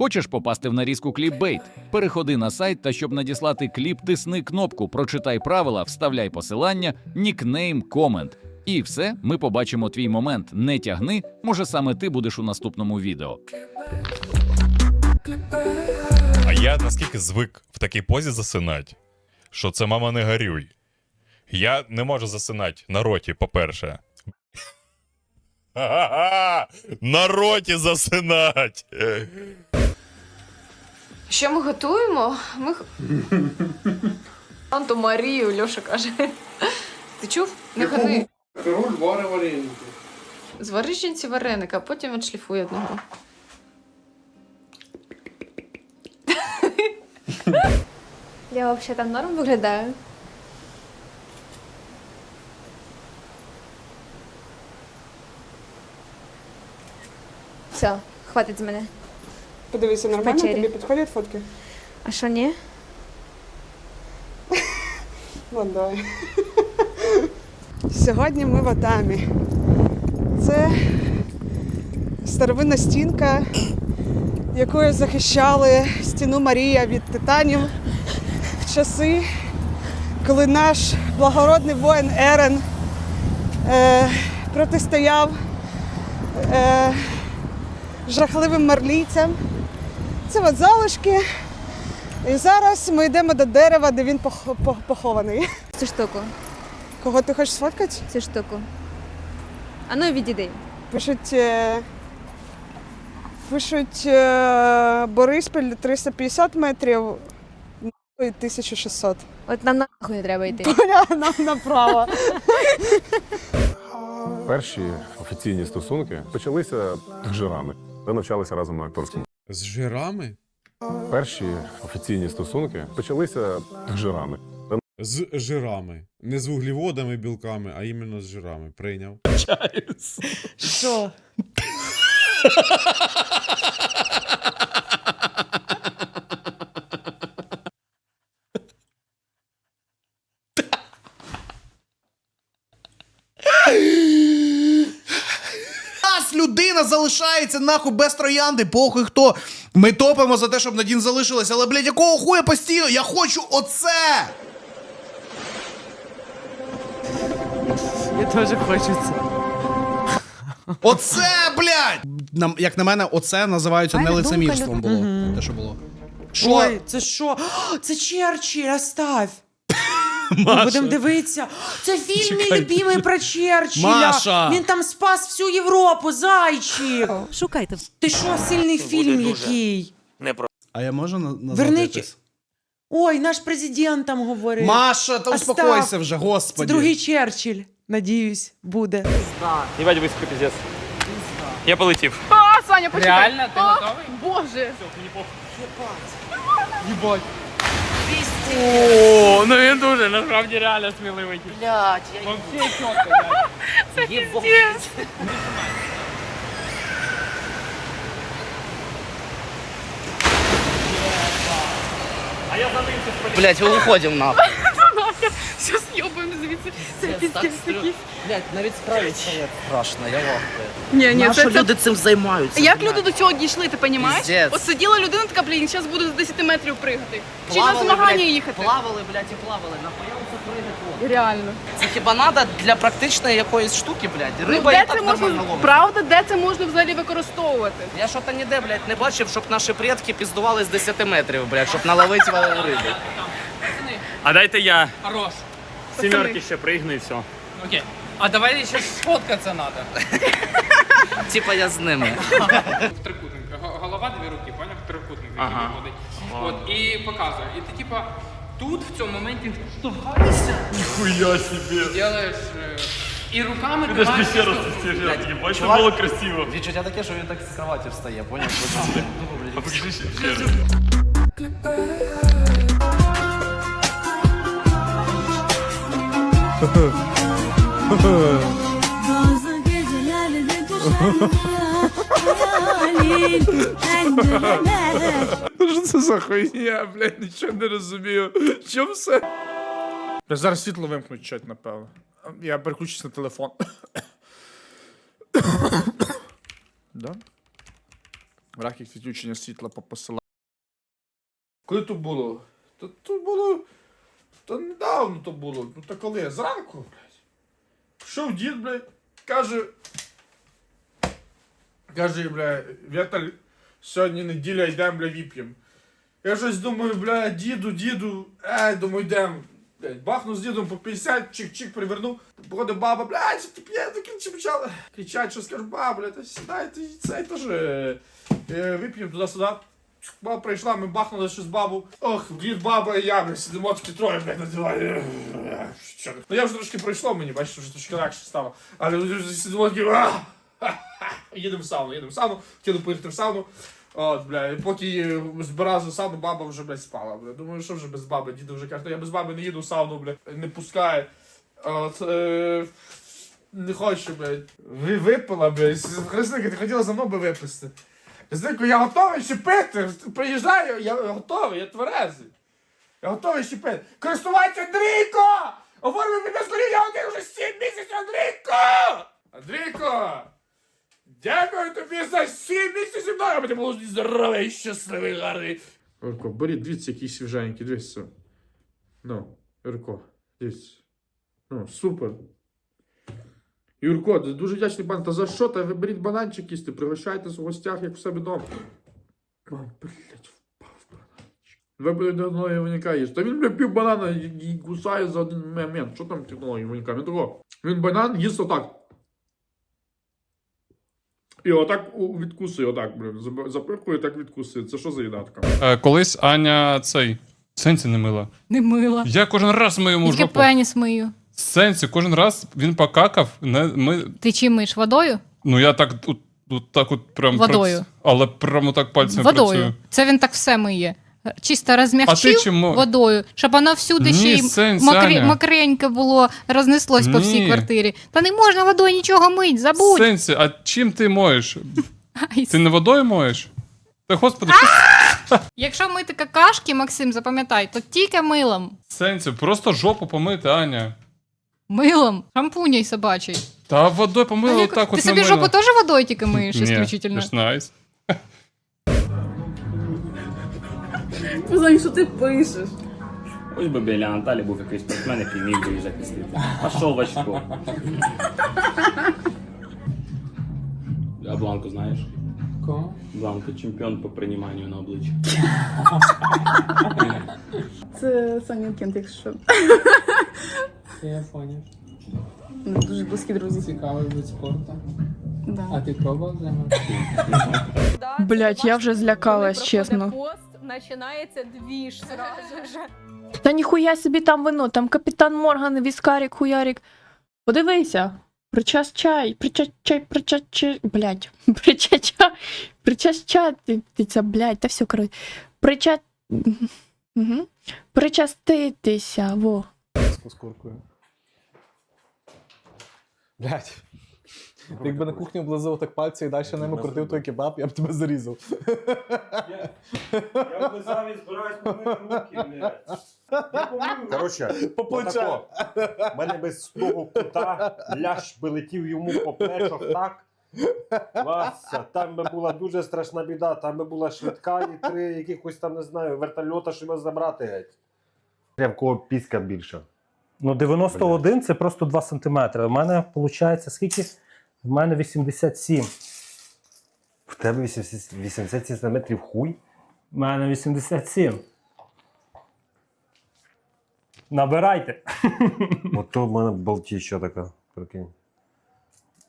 Хочеш попасти в нарізку кліпбейт? Переходи на сайт та щоб надіслати кліп, тисни кнопку, прочитай правила, вставляй посилання, нікнейм, комент. І все, ми побачимо твій момент. Не тягни, може саме ти будеш у наступному відео. А я наскільки звик в такій позі засинати, що це мама не горюй. Я не можу засинати на роті, по-перше. На роті засинать! Що ми готуємо? Ми Анту Марію, Льоша каже. Ти чув? Не ходи. Король вари вареники. Звари жінці вареника, а потім відшліфуй одного. Я вообще там норм виглядаю. Все, хватить з мене. Подивися, нормально Вечері. тобі підходять фотки? А що ні? Ладно. Сьогодні ми в Атамі. Це старовинна стінка, якою захищали стіну Марія від титанів в часи, коли наш благородний воїн Ерен е, протистояв е, жахливим марлійцям. Це от залишки. І зараз ми йдемо до дерева, де він пох- пох- похований. Цю штуку, Кого ти хочеш сфоткати? цю штуку. А ну відійди. Пишуть. е, Пишуть е, Бориспіль 350 метрів, нахуй 1600. От нам нахуй не треба йти. Поля нам направо. Перші офіційні стосунки почалися з жирами. Ми навчалися разом на акторському. З жирами? Перші офіційні стосунки почалися з жирами. З жирами. Не з вуглеводами, білками, а іменно з жирами. Прийняв. Що? людина залишається нахуй без троянди, похуй хто. Ми топимо за те, щоб Надін залишилась, але, блядь, якого хуя постійно? Я хочу оце! Я теж хочу це. Оце, блядь! Нам, як на мене, оце називається Правильно, нелицемірством думка було. Те, що було. Що? Ой, це що? О, Це Черчилль, оставь. Ми Будемо дивитися. Це фільм мій любимий про Черчилля. Маша! Він там спас всю Європу, зайчик. Шукайте. Ти що, сильний фільм який? А я можу на- назвати Верніть. якось? Ой, наш президент там говорить. Маша, та Остап. успокойся вже, Це господи. другий Черчилль. Надіюсь, буде. Їбать високо піздець. Я полетів. А, Саня, почекай. Реально? Ти готовий? Боже. О, ну він дуже, насправді реально сміливий. Блядь, я Вообще чітко, пиздец. Блять, уходим нахуй. Все звідси. Це пиздец якийсь. Блять, навіть справиться як страшно, я вахую. Ні, ні, це, це... люди цим займаються? Як люди до цього дійшли, ти розумієш? От сиділа людина така, блін, зараз буду з 10 метрів пригати. Чи на змагання їхати? Плавали, блять, і плавали. Нахуя це пригати? Реально. Це хіба надо для практичної якоїсь штуки, блять? Ну, Риба де і так це можна, нормально ловить. правда, де це можна взагалі використовувати? Я що то ніде, блядь, не бачив, щоб наші предки піздували з 10 метрів, блядь, щоб наловити риби. А дайте я Хорош. Сімерки ще пригну і все. Окей. А давай ще сфоткатися надо. Типа я з ними. Трикутник. Голова дві руки, поняв? Трикутник такий Ага. виходить. От, і показує. І ти типа тут в цьому моменті штовхаєшся. Ніхуя собі. Делаєш. е, І руками тримаєш. ще раз Єбать, це було красиво. Відчуття таке, що він так з кроваті встає, поняв? А покажи ще раз. Що це за хуйня, блядь, нічого не розумію. Що все? Зараз світло вимкнуть чуть, напевно. Я переключусь на телефон. да? Графік відключення світла по посиланню. Коли то було? То було. То недавно то було. Ну то коли? Зранку, блядь. Пішов дід, блядь, каже. Каже, бля, Віталь, сьогодні неділя йдемо, бля, віп'єм. Я щось думаю, бля, діду, діду, ей, думаю, йдем. Блядь, бахну з дідом по 50, чик-чик привернув. Походить баба, блядь, що ти п'є, таке чи почали кричать, що скажу, баба, блядь, та сідайте, цей теж е, вип'ємо туди-сюди. Баба прийшла, ми бахнули щось бабу. Ох, дід, баба і я, блядь, сидимо такі троє, блядь, на дивані. Ну я вже трошки пройшло мені, бачиш, вже трошки легше стало. Але вже сидимо такі, «А, ха-ха». їдемо в сауну, їдемо в сауну, хотіли поїхати в сауну. От, бля, і поки е, збирався в сауну, баба вже, блядь, спала, бля. Думаю, що вже без баби? Діду вже каже, «Та я без баби не їду в сауну, бля, не пускає. От, е, не хочу, блядь. Ви випила, блядь. Хресника, ти хотіла за мною би виписати. Хресника, я готовий ще пити. Приїжджаю, я готовий, я тверезий. Я готовий ще пити. Користувач Андрійко! Оформив мене скоріння один вже 7 місяців, Андрійко! Андрійко! Дякую тобі за 7 місяців мною, ти був здоровий, щасливий, гарний. Юрко, беріть, дивіться, які свіженькі, дивіться. Ну, Юрко, дивіться. Ну, супер. Юрко, дуже вдячний пан. Та за що? Та ви беріть бананчик їсти, пригощайтесь в гостях, як у себе вдома. О, блядь, впав бананчик. Ви будете одного виняка їсти. Та він, бля, пів банана і, кусає за один момент. Що там технології виняка? Він того. Він банан їсть отак. І отак відкусує, отак, блін. Запихує, так відкусує. Це що за їдатка? Е, колись Аня цей. Сенсі не мила. Не мила. Я кожен раз мию йому Тільки жопу. пеніс мию. Сенсі, кожен раз він покакав. Не, ми, Ти чим миєш? Водою? ну я так от, от так от прям Водою. прац- але прямо так пальцем Водою. працюю. Це він так все миє. Чисто ти чим водою, щоб воно всюди Ні, ще й сенс, мокрі, мокреньке було, рознеслось по всій квартирі. Та не можна водою нічого мить, забудь. Сенсі, а чим ти моєш? Ти не водою моєш? Та господи, що Якщо мити какашки, Максим, запам'ятай, то тільки милом. сенсі? Просто жопу помити, Аня. Милом, шампуній собачий. Та водою помила А отак от Ти собі нормально. жопу теж водою тільки миєш, Ні, ісключительно? ти ж найс. Знаєш, що ти пишеш? Ось би біля Анталі був якийсь спортсмен, який міг би її захистити. Пішов в очко. А Бланку знаєш? Кого? Бланку, чемпіон по прийманню на обличчя. Це Саня Кент, якщо. Я поняв. Ну, дуже близькі друзі. Цікавий вид спорту. Да. А ти пробував займатися? Блять, я вже злякалась, чесно. Починається двіж сразу же. Та ніхуя собі там вино, там капітан Морган, віскарік, хуярік. Подивися. Причас чай, причащай чай, причас чай, блядь, причас чай, причас чай, блядь, та все, коротше. Прича... угу. причаститися, во. З куркою. Блять. Якби на кухню облизав так пальці і далі ними крутив той кебаб, я б тебе зарізав. Я облизав і збираюсь помити руки, блядь. Я помив. Коротше, По плечах. У мене без того кута лящ би летів йому по плечах так. Вася, там би була дуже страшна біда, там би була швидка і три якихось там, не знаю, вертольота, щоб його забрати геть. Прям кого піска більше. Ну, 91 це просто 2 сантиметри. У мене виходить скільки? В мене 87. В тебе 87 сантиметрів хуй. У мене 87. Набирайте. Ото в мене болтіща така, прикинь.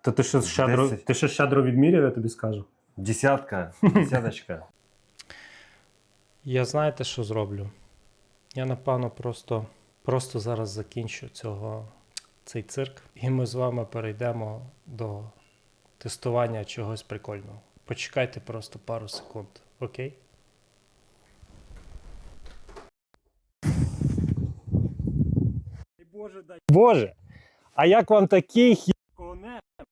То ти що щедро, Десять. ти що щедро відміряв, я тобі скажу. Десятка, десяточка. Я знаєте, що зроблю? Я напевно просто, просто зараз закінчу цього, цей цирк, і ми з вами перейдемо до тестування чогось прикольного. Почекайте просто пару секунд, окей? Боже, дай... Боже! а як вам такий хі...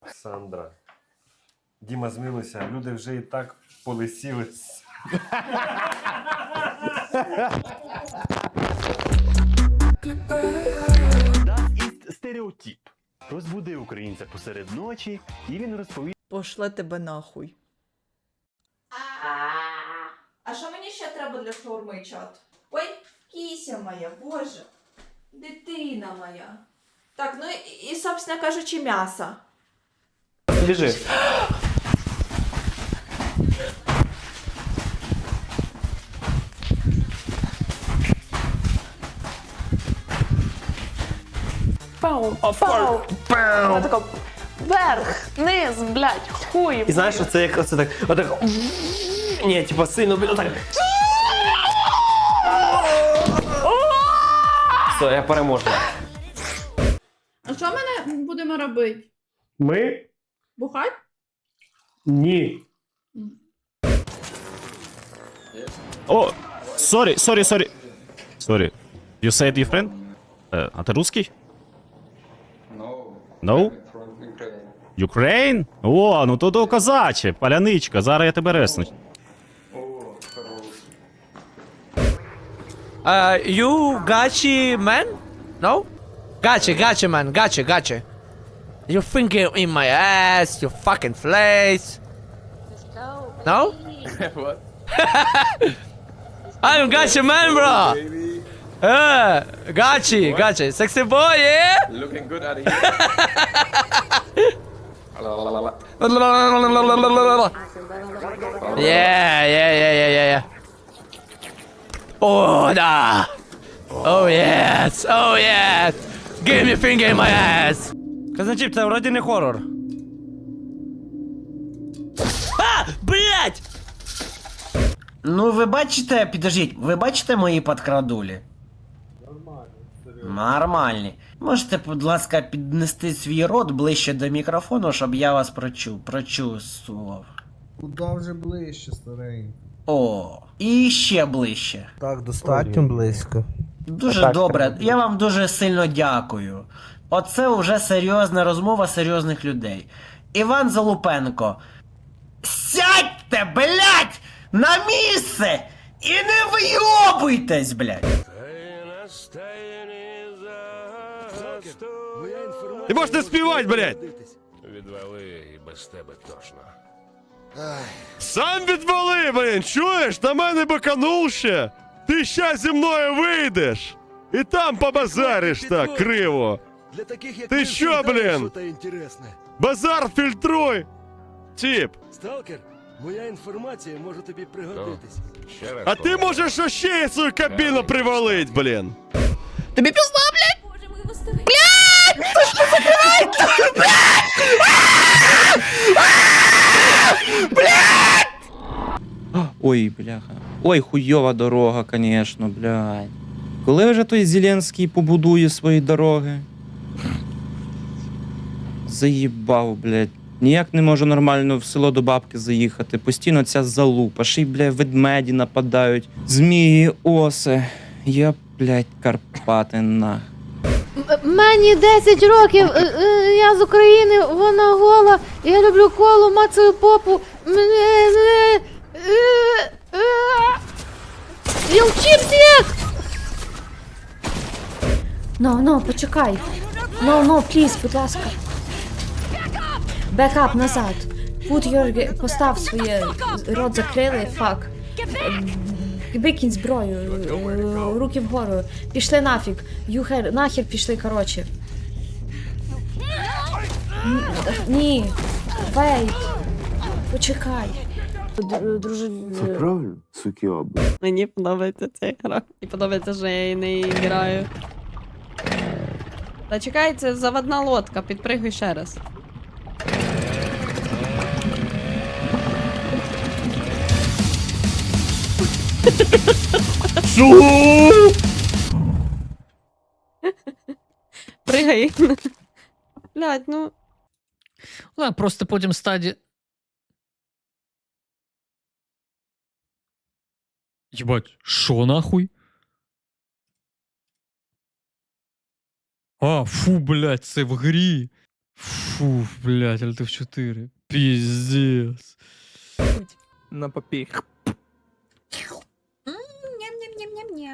Сандра. Діма змилися, люди вже і так полисіли. Стереотіп розбуди українця посеред ночі, і він розповість. Пошле тебе нахуй. А що мені ще треба для шаурми, чат? Ой, кіся моя, боже. Дитина моя. Так, ну і, і собственно кажучи, м'ясо. Біжи. Пау, пау, пау. Така, вверх, низ, блядь, хуй. І знаєш, це як оце так. Отак. Ні, типа сильно блін, отак. Все, я переможу. А що ми не будемо робити? Ми? Бухать? Ні. О, сорі, сорі, сорі. Сорі. You said different? Е, а ти русский? No. Ukraine? О, ну то до козаче, паляничка, зараз я тебе ресну. Uh, you gachi man? No? Gotcha, gotcha, man. Gotcha, gotcha. You finger in my ass, you fucking face. No? what? I'm gotcha, man, bro. Uh, gotcha, gotcha. Sexy boy, yeah? Looking good out of here. Yeah, yeah, yeah, yeah, yeah, yeah. Oh, da. Oh, yes. Oh, yes. Give me finger in my ass. Казначіп, це вроді не хорор. А, блядь! Ну, ви бачите, підождіть, ви бачите мої подкрадулі? Нормальні. Можете, будь ласка, піднести свій рот ближче до мікрофону, щоб я вас прочув, прочувствував. Куда вже ближче, старенький? О, і ще ближче. Так, достатньо близько. Дуже добре, я вам дуже сильно дякую. Оце вже серйозна розмова серйозних людей. Іван Залупенко. Сядьте, блядь, на місце і не вийобуйтесь, блядь. Ти можеш не співати, блядь! Відвали і без тебе точно. Сам відвали, блін, чуєш? На мене баканув ще. Ти ще зі мною вийдеш. І там побазариш так криво. Для таких, як Ти що, блін? інтересне. Базар фільтруй! Тіп, Сталкер, моя інформація може тобі пригодитись. Ще раз. а ти можеш ще й свою кабіну привалить, блін. Тобі пізна, Ой, бляха. Ой, хуйова дорога, конечно, блядь. Коли вже той Зеленський побудує свої дороги? Заїбав, блядь. Ніяк не можу нормально в село до бабки заїхати. Постійно ця залупа. Ще й, блядь, ведмеді нападають. Змії, оси. Я, блядь, Карпати нах. Мені 10 років, е, е, я з України, вона гола, я люблю колу, мацаю попу. Е. Я вчив всіх! Ну, ну, почекай. Ну, ну, пліз, будь ласка. Бекап назад. Put your... Постав своє... Рот закрили, фак. Викинь зброю, е, руки вгору. Пішли нафіг. Юхер, нахер пішли, коротше. Н- Ні. Вейт. Почекай. Друже... правильно, суки оба. Мені подобається ця гра. І подобається, що я її не граю. Та чекай, це заводна лодка, підпригуй ще раз. Пригай. Блядь, ну. Вона просто потім стаді. Єбать, що нахуй? А, фу, блядь, це в грі. Фу, блядь, але ти в 4. Піздец. На попіх. Ням-ням-ням-ням-ням. Дякую.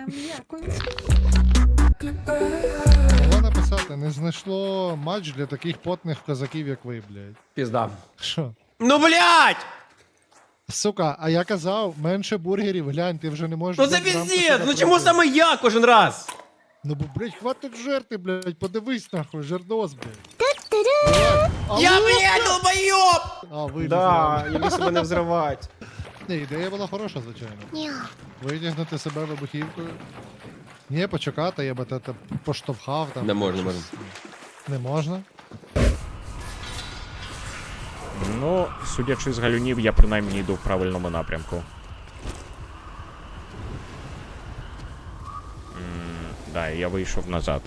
Могла написати, не знайшло матч для таких потних козаків, як ви, блядь. Пізда. Що? Ну, блядь! Сука, а я казав, менше бургерів, глянь, ти вже не можеш. Ну це піздець! себе Ну чому саме я кожен раз? Ну бо, блядь, хватить жерти, блядь, подивись нахуй, жердос, блядь. Я, блядь, долбойоб! А, ви Да, мене взривати. Ні, ідея була хороша, звичайно. Витягнути себе вибухівкою. Ні, почекати, я би те те поштовхав там. Не можна, можна. Не можна? Ну, судячи з галюнів, я принаймні йду в правильному напрямку. М, Да, я вийшов назад.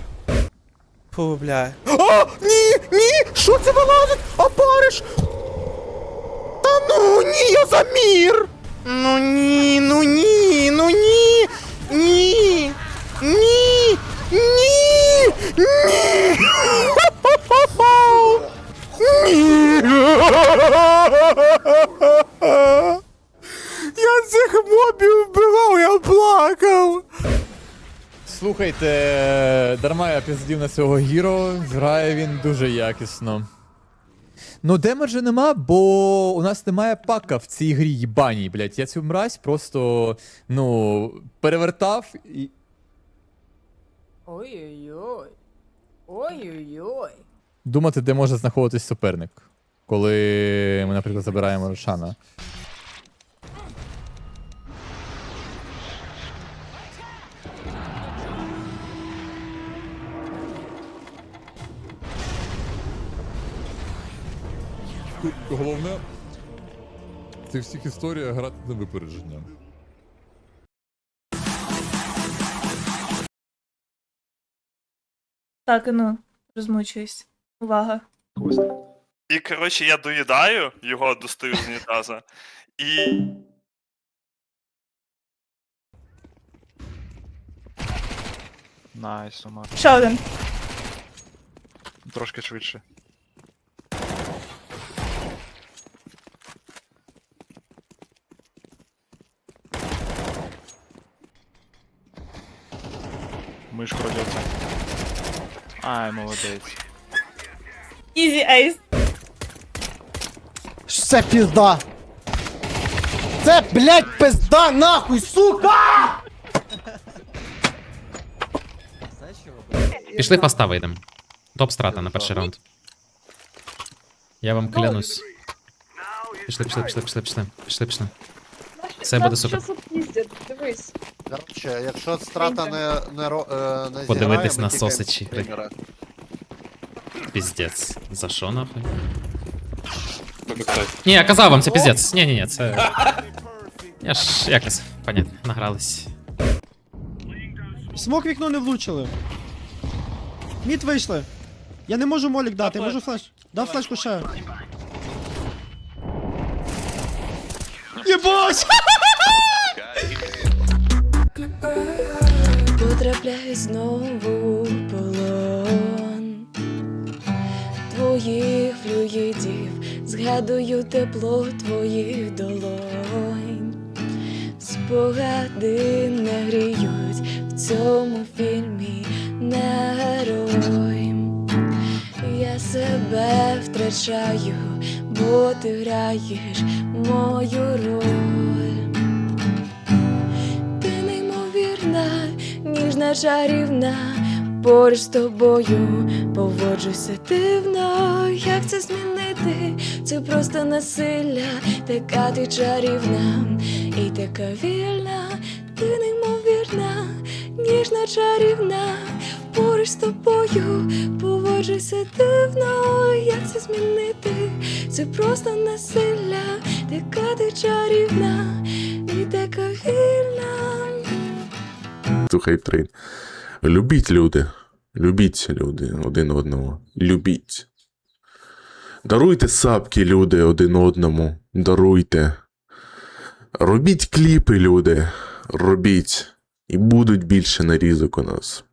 Фу, бля. О, ні, ні! Що це вилазить? Опариш! Ну, ні, я замір! Ну ні, ну ні, ну ні! Ні! Ні! Ні! Ні! Я цих мобів вбивав, я плакав! Слухайте, дарма я піздів на цього гіро, грає він дуже якісно. Ну, демеджа нема, бо у нас немає пака в цій грі їбаній, блядь. Я цю мразь просто, ну, перевертав і. Ой-ой-ой. Ой-ой-ой. Думати, де може знаходитись суперник. Коли ми, наприклад, забираємо Рошана. Головне в цих всіх історіях грати на випередження. Так, ну, розмучуюсь. Увага. І коротше, я доїдаю, його достаю з унітаза. І. Найс, Умар. Ще один. Трошки швидше. Миш крадеться. Ай, молодець. Ізі ейс. Це пізда! Це, блядь, пизда, нахуй, сука! Пішли фаста вийдемо. Топ страта на перший раунд. Я вам клянусь. Пішли, пішли, пішли, пішли, пішли, пішли, пішли. Все буде супер. Дивись. Короче, якщо страта не, не, ро- е, не Подивитись зіграє, ми на тікаємо сосичі. з тренера. Піздець. За що нахуй? Ні, я казав вам, це піздець. Ні, ні, ні, це. Я ж якось, понятно, награлись. Смок вікно не влучили. Мід вийшли. Я не можу молік дати, я можу флеш. Дав флешку ще. Єбать! Потрапляю знову полон твоїх флюїдів, згадую тепло твоїх долонь. Спогади не гріють в цьому фільмі не герой. Я себе втрачаю, бо ти граєш мою роль. Ніжна чарівна, поруч з тобою поводжуся дивно. Як це змінити? Це просто насилля, така ти чарівна і така вільна, ти неймовірна, ніжна чарівна, поруч з тобою поводжуся дивно. Як це змінити? Це просто насилля, така ти чарівна і така вільна. Слухай, Train. Любіть люди. Любіть люди один одного. Любіть. Даруйте сапки, люди, один одному. Даруйте. Робіть кліпи, люди. Робіть. І будуть більше нарізок у нас.